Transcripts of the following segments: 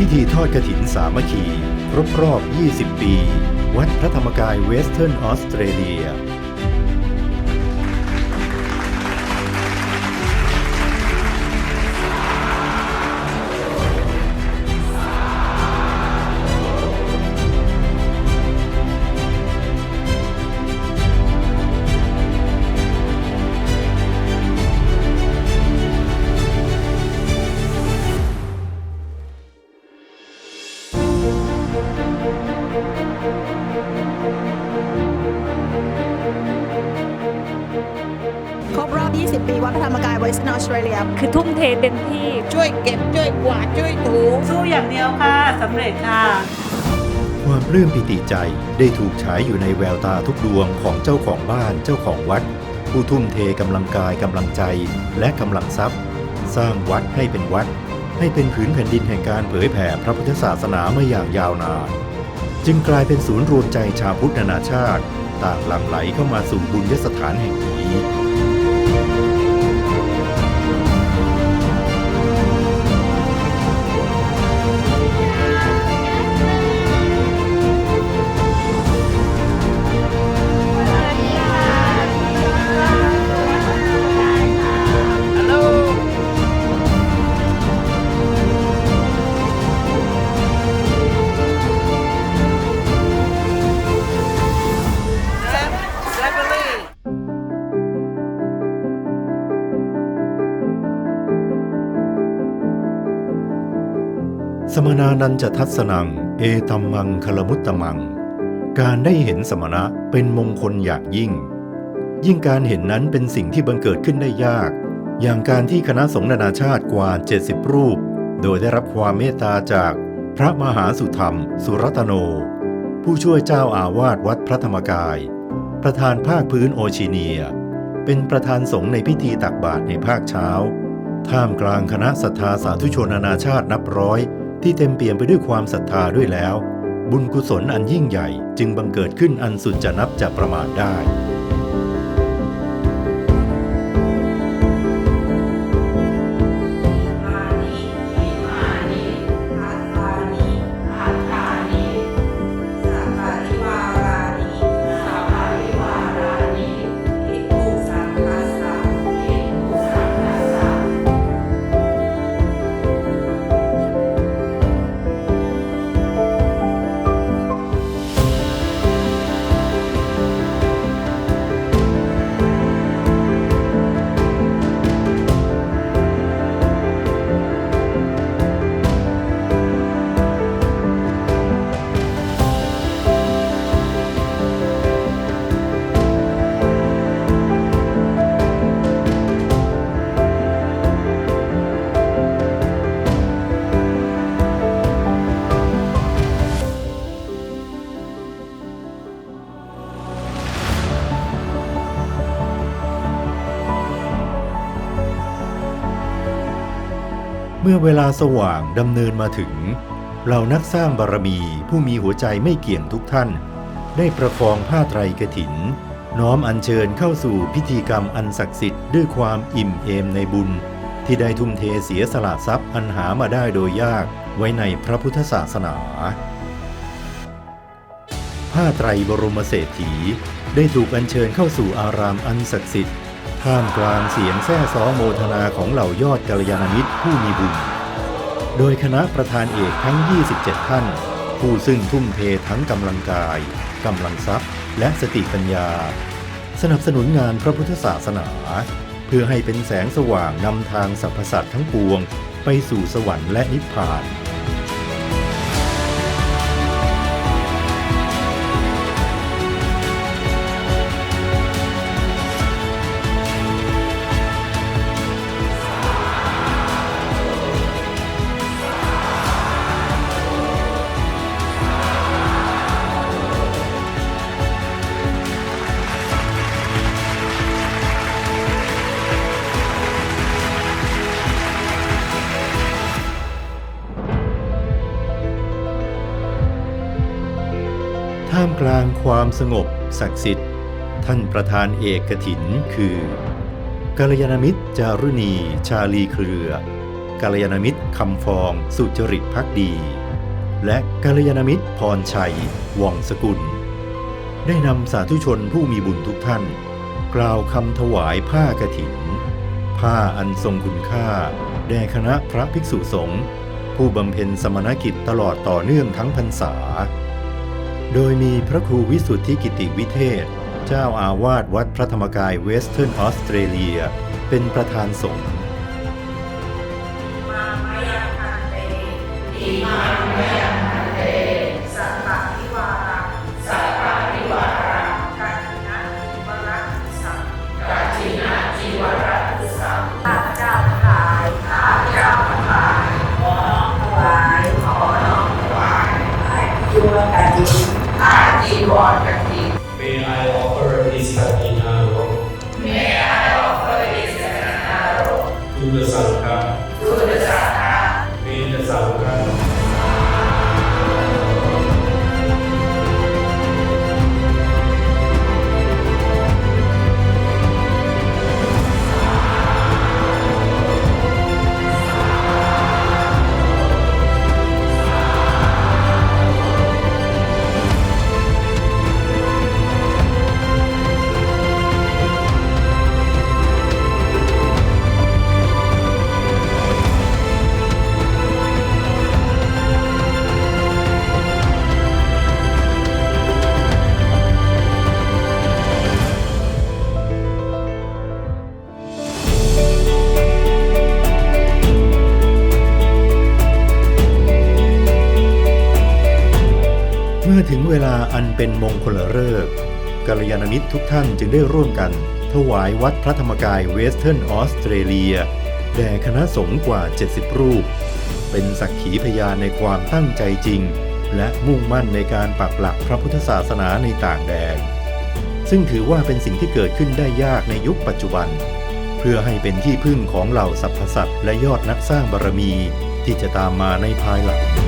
พิธีทอดกระถินสามัคคี ครบรอบ 20 ปี วัดพระธรรมกายเวสเทิร์นออสเตรเลีย 20 ปีวัดพระธรรมกายเวสเทิร์นออสเตรเลียคือทุ่มเทเต็มที่ ช่วยเก็บ ช่วยกวาด ช่วยถู สู้อย่างเดียวค่ะสำเร็จค่ะ ความปลื้มปิติใจได้ถูกฉายอยู่ในแววตาทุกดวงของเจ้าของบ้านเจ้าของวัด ผู้ทุ่มเทกำลังกายกำลังใจ และกำลังทรัพย์ สร้างวัดให้เป็นวัด ให้เป็นผืนแผ่นดินแห่งการเผยแผ่พระพุทธศาสนามาอย่างยาวนานจึงกลายเป็นศูนย์รวมใจชาวพุทธนานาชาติ ต่างหลั่งไหลเข้ามาสู่บุญยสถานแห่งนี้ สมนานันจะทัศนัง เอตัมมังคลมุตตมัง การได้เห็นสมณะเป็นมงคลอย่างยิ่ง ยิ่งการเห็นนั้นเป็นสิ่งที่บังเกิดขึ้นได้ยาก อย่างการที่คณะสงฆ์นานาชาติกว่า 70 รูป โดยได้รับความเมตตาจากพระมหาสุธรรม สุรัตโน ผู้ช่วยเจ้าอาวาสวัดพระธรรมกาย ประธานภาคพื้นโอชิเนีย เป็นประธานสงฆ์ในพิธีตักบาตรในภาคเช้า ท่ามกลางคณะศรัทธาสาธุชนนานาชาตินับร้อย ที่เต็มเปี่ยมไปด้วยความศรัทธาด้วยแล้ว บุญกุศลอันยิ่งใหญ่จึงบังเกิดขึ้นอันสุดจะนับจะประมาณได้ มื่อเวลาสว่างดำเนินมาถึงเหล่านักสร้างบารมีผู้มีหัวใจไม่เกี่ยงทุกท่าน ได้ประคองผ้าไตรกฐิน น้อมอัญเชิญเข้าสู่พิธีกรรมอันศักดิ์สิทธิ์ด้วยความอิ่มเอมในบุญ ที่ได้ทุ่มเทเสียสละทรัพย์อันหามาได้โดยยากไว้ในพระพุทธศาสนา ผ้าไตรบรมเศรษฐีได้ถูกอัญเชิญเข้าสู่อารามอันศักดิ์สิทธิ์ ท่ามกลางเสียงแซ่ซ้อโมทนาของเหล่ายอดกัลยาณมิตรผู้มีบุญ โดยคณะประธานเอกทั้ง 27 ท่าน ผู้ซึ่งทุ่มเททั้งกำลังกาย กำลังทรัพย์ และสติปัญญา สนับสนุนงานพระพุทธศาสนา เพื่อให้เป็นแสงสว่างนำทางสรรพสัตว์ทั้งปวง ไปสู่สวรรค์และนิพพาน ท่ามกลางความสงบศักดิ์สิทธิ์ ท่านประธานเอกกถินคือกัลยาณมิตรจารุณี ชาลีเครือกัลยาณมิตรคำฟองสุจริตพักดี และกัลยาณมิตรพรชัยว่องสกุล ได้นำสาธุชนผู้มีบุญทุกท่าน กล่าวคำถวายผ้ากฐิน ผ้าอันทรงคุณค่า แด่คณะพระภิกษุสงฆ์ผู้บำเพ็ญสมณกิจตลอดต่อเนื่องทั้งพรรษา โดยมีพระครูวิสุทธิกิติวิเทศ เจ้าอาวาสวัดพระธรรมกายเวสเทิร์นออสเตรเลีย เป็นประธานสงฆ์ Sudah sah. Sudah sah. เป็นมงคลฤกษ์กัลยาณมิตรทุกท่านจึงได้ร่วมกัน ถวายวัดพระธรรมกายเวสเทิร์นออสเตรเลีย แด่คณะสงฆ์กว่า 70 รูป เป็นสักขีพยานในความตั้งใจจริง และมุ่งมั่นในการปักหลักพระพุทธศาสนาในต่างแดน ซึ่งถือว่าเป็นสิ่งที่เกิดขึ้นได้ยากในยุคปัจจุบัน เพื่อให้เป็นที่พึ่งของเหล่าสรรพสัตว์และยอดนักสร้างบารมีที่จะตามมาในภายหลัง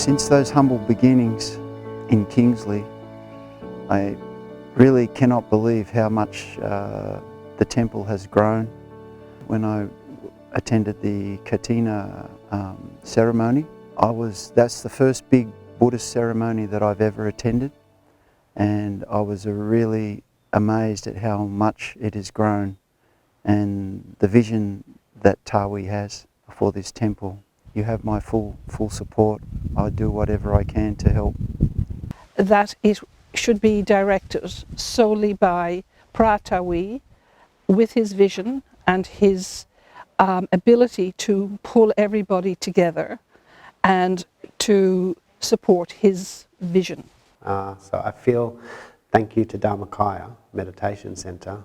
Since those humble beginnings in Kingsley, I really cannot believe how much uh, the temple has grown. When I attended the Katina um, ceremony, I was that's the first big Buddhist ceremony that I've ever attended, and I was really amazed at how much it has grown and the vision that Tawi has for this temple. You have my full full support. I'll do whatever I can to help. that it should be directed solely by Pratawi with his vision and his um, ability to pull everybody together and to support his vision. Uh, so I feel, thank you to Dharmakaya Meditation Centre,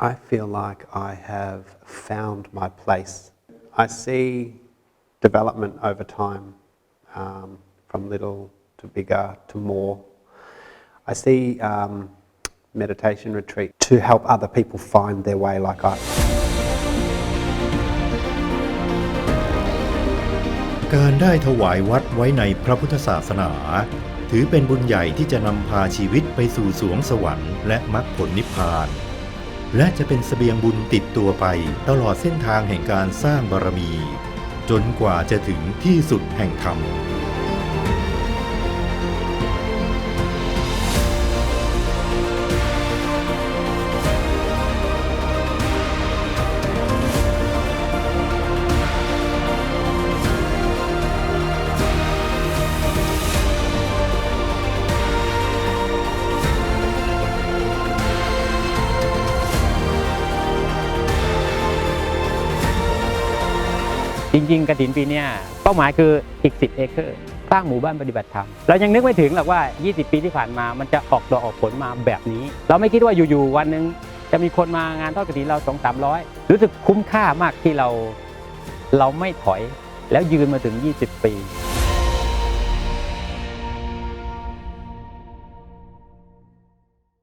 I feel like I have found my place. I see development over time, um, from little to bigger to more. I see um, meditation retreat to help other people find their way like I. การได้ถวายวัดไว้ในพระพุทธศาสนา ถือเป็นบุญใหญ่ที่จะนำพาชีวิตไปสู่สวงสวรรค์และมรรคผลนิพพาน และจะเป็นสเสบียงบุญติดตัวไปตลอดเส้นทางแห่งการสร้างบารมี จนกว่าจะถึงที่สุดแห่งธรรม ริงๆกระถินปีเนี้ยเป้าหมายคืออีก 10 เอเคอร์สร้างหมู่บ้านปฏิบัติธรรมเรายังนึกไม่ถึงหรอกว่า 20 ปีที่ผ่านมามันจะออกดอกออกผลมาแบบนี้ เราไม่คิดว่าอยู่ๆวันหนึ่งจะมีคนมางานทอดกระถินเราสองสามร้อยรู้สึกคุ้มค่ามากที่เราเราไม่ถอยแล้วยืนมาถึง 20 ปี